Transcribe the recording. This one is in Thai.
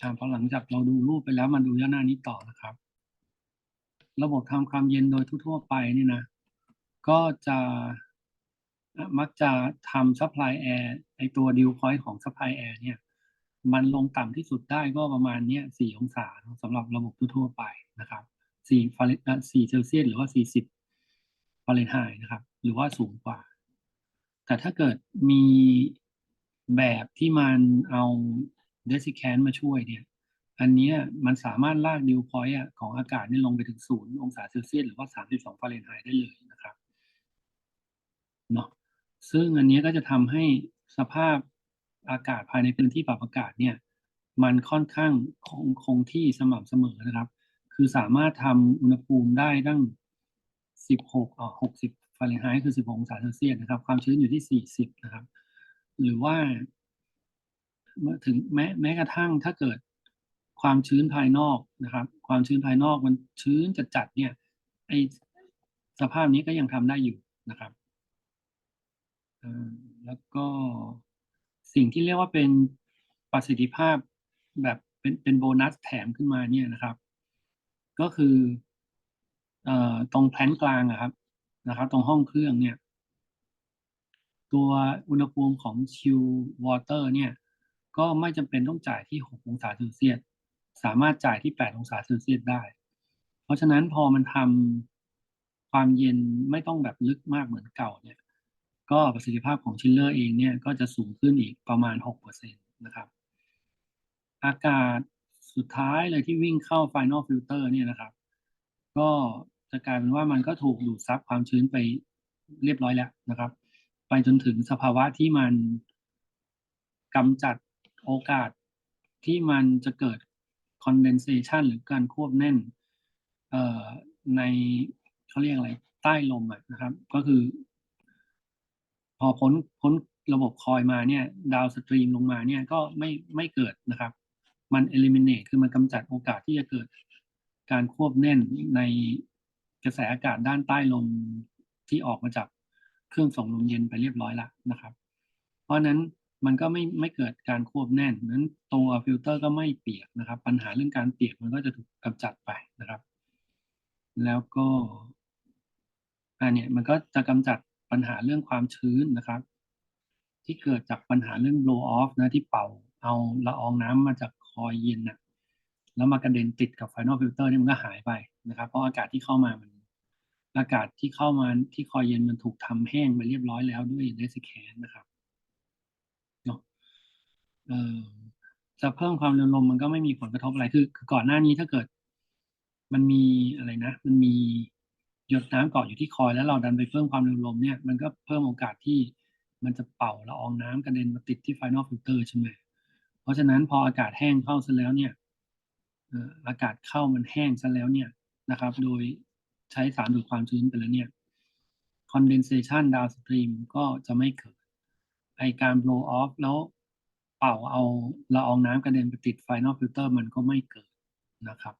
อ่าพอหลังจากเราดูรูปไปแล้วมาดูย่านหน้านี้ต่อนะครับ ระบบทำความเย็นโดยทั่วๆไปนี่นะ ก็จะมักจะทำ supply air ไอตัว dew point ของ supply air เนี่ย มันลงต่ำที่สุดได้ก็ประมาณเนี้ยสี่องศาสำหรับระบบทั่วๆไปนะครับสี่ฟาเรนสี่เซลเซียสหรือว่าสี่สิบฟาเรนไฮต์นะครับ หรือว่าสูงกว่า แต่ถ้าเกิดมีแบบที่มันเอา เดซิแคนมาช่วยเนี่ย อันนี้มันสามารถลากดิวพอยต์ของอากาศนี่ลงไปถึงศูนย์องศาเซลเซียสหรือว่าสามสิบสองฟาเรนไฮต์ได้เลยนะครับเนาะซึ่งอันนี้ก็จะทำให้สภาพอากาศภายในพื้นที่ปรับอากาศเนี่ย มันค่อนข้างคงคงที่สม่ำเสมอนะครับ คือสามารถทำอุณหภูมิได้ตั้งสิบหกอ่อหกสิบฟาเรนไฮต์คือสิบองศาเซลเซียสนะครับ ความชื้นอยู่ที่สี่สิบนะครับ หรือว่า ถึงแม้แม้กระทั่งถ้าเกิดความชื้นภายนอกนะครับ ความชื้นภายนอกมันชื้นจัดๆเนี่ยไอสภาพนี้ก็ยังทำได้อยู่นะครับแล้วก็สิ่งที่เรียกว่าเป็นประสิทธิภาพแบบเป็นเป็นโบนัสแถมขึ้นมาเนี่ยนะครับ ก็คืออตรงแพลนกลางอะครับนะครับ ตรงห้องเครื่องเนี่ย ตัวอุณหภูมิของชิลวอเตอร์เนี่ย ก็ไม่จำเป็นต้องจ่ายที่ 6 องศาเซลเซียสสามารถจ่ายที่ 8 องศาเซลเซียสได้ เพราะฉะนั้นพอมันทำความเย็นไม่ต้องแบบลึกมากเหมือนเก่าเนี่ย ก็ประสิทธิภาพของชิลเลอร์เองเนี่ยก็จะสูงขึ้นอีกประมาณ 6%นะครับ อากาศสุดท้ายเลยที่วิ่งเข้า Final Filter เนี่ยนะครับ ก็จะกลายเป็นว่ามันก็ถูกดูดซับความชื้นไปเรียบร้อยแล้วนะครับ ไปจนถึงสภาวะที่มันกำจัด โอกาสที่มันจะเกิด condensation หรือการควบแน่นในเขาเรียกอะไร ใต้ลมอะนะครับ ก็คือ พอพ้นพ้นระบบคอยมาเนี่ยดาวสตรีมลงมาเนี่ยก็ไม่ไม่เกิดนะครับ มัน eliminate คือมันกำจัดโอกาสที่จะเกิดการควบแน่นในกระแสอากาศด้านใต้ลมที่ออกมาจากเครื่องส่งลมเย็นไปเรียบร้อยแล้วนะครับ เพราะนั้น มันก็ไม่ไม่เกิดการควบแน่นนั้นตัวฟิลเตอร์ก็ไม่เปียกนะครับ ปัญหาเรื่องการเปียกมันก็จะถูกกำจัดไปนะครับ แล้วก็อันเนี้ยมันก็จะกำจัดปัญหาเรื่องความชื้นนะครับ ที่เกิดจากปัญหาเรื่อง blow off นะที่เป่าเอาละอองน้ำมาจากคอยเย็นนะแล้วมากระเด็นติดกับ final filter นี่มันก็หายไปนะครับ เพราะอากาศที่เข้ามามันอากาศที่เข้ามาที่คอยเย็นมันถูกทำแห้งไปเรียบร้อยแล้วด้วยเดซิแคนนะครับ เอ่อจะเพิ่มความเร็วลมมันก็ไม่มีผลกระทบอะไรคือคือก่อนหน้านี้ถ้าเกิด มันมีอะไรนะ มันมีหยดน้ำเกาะอยู่ที่คอยแล้วเราดันไปเพิ่มความเร็วลมเนี่ย มันก็เพิ่มโอกาสที่มันจะเป่าละอองน้ำกระเด็นมาติดที่ final filter ใช่ไหมเพราะฉะนั้นพออากาศแห้งเข้าซะแล้วเนี่ยเอ่ออากาศเข้ามันแห้งซะแล้วเนี่ยนะครับ โดยใช้สารดูดความชื้นไปแล้วเนี่ย condensation downstream ก็จะไม่เกิดไอการ blow off แล้ว เป่าเอาละอองน้ำกระเด็นไปติดไฟนอลฟิลเตอร์มันก็ไม่เกิดนะครับ